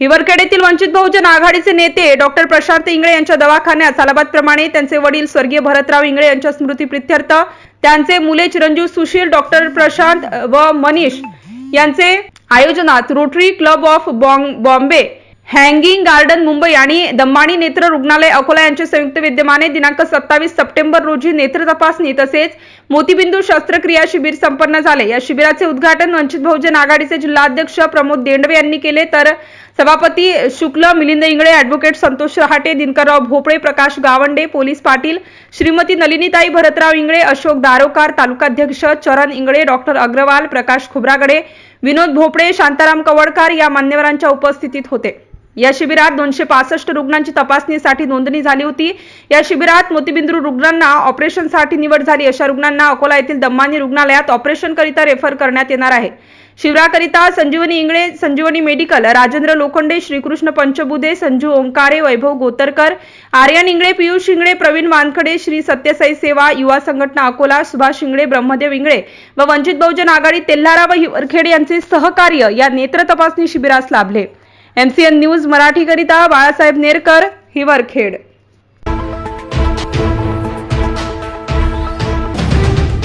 हिवरखेडेतील वंचित बहुजन आघाडीचे नेते डॉक्टर प्रशांत इंगळे यांच्या दवाखान्यात सालाबादप्रमाणे त्यांचे वडील स्वर्गीय भरतराव इंगळे यांच्या स्मृतीप्रित्यर्थ त्यांचे मुले चिरंजीव सुशील डॉक्टर प्रशांत व मनीष यांचे आयोजनात Rotary club of Bombay Hanging Garden Mumbai आणि दम्माणी नेत्र रुग्णालय अकोला यांचे संयुक्त विद्यमाने दिनांक सत्तावीस सप्टेंबर रोजी नेत्र तपासणी तसेच मोतीबिंदू शस्त्रक्रिया शिबिर संपन्न झाले. या शिबिराचे उद्घाटन वंचित बहुजन आघाडीचे जिल्हाध्यक्ष प्रमोद देंडवे यांनी केले. तर सभापती शुक्ल मिलिंद इंगळे ॲडव्होकेट संतोष रहाटे दिनकरराव भोपळे प्रकाश गावंडे पोलीस पाटील श्रीमती नलिनीताई भरतराव इंगळे अशोक दारोकार तालुकाध्यक्ष चरण इंगळे डॉक्टर अग्रवाल प्रकाश खुबरागडे विनोद भोपळे शांताराम कवडकार या मान्यवरांच्या उपस्थितीत होते. या शिबिरात दोनशे पासष्ट रुग्णांची तपासणीसाठी नोंदणी झाली होती. या शिबिरात मोतीबिंदू रुग्णांना ऑपरेशनसाठी निवड झाली. अशा रुग्णांना अकोला येथील दम्मानी रुग्णालयात ऑपरेशनकरिता रेफर करण्यात येणार आहे. शिवराकरिता संजीवनी इंगळे संजीवनी मेडिकल राजेंद्र लोखंडे श्रीकृष्ण पंचबुधे संजू ओंकारे वैभव गोतरकर आर्यन इंगळे पियुष इंगळे प्रवीण वानखडे श्री सत्यसाई सेवा युवा संघटना अकोला सुभाष इंगळे ब्रह्मदेव इंगळे व वंचित बहुजन आघाडी तेल्हारा व हिवरखेड यांचे सहकार्य या नेत्र तपासणी शिबिरास लाभले. एमसीएन न्यूज मराठीकरिता बाळासाहेब नेरकर हिवरखेड.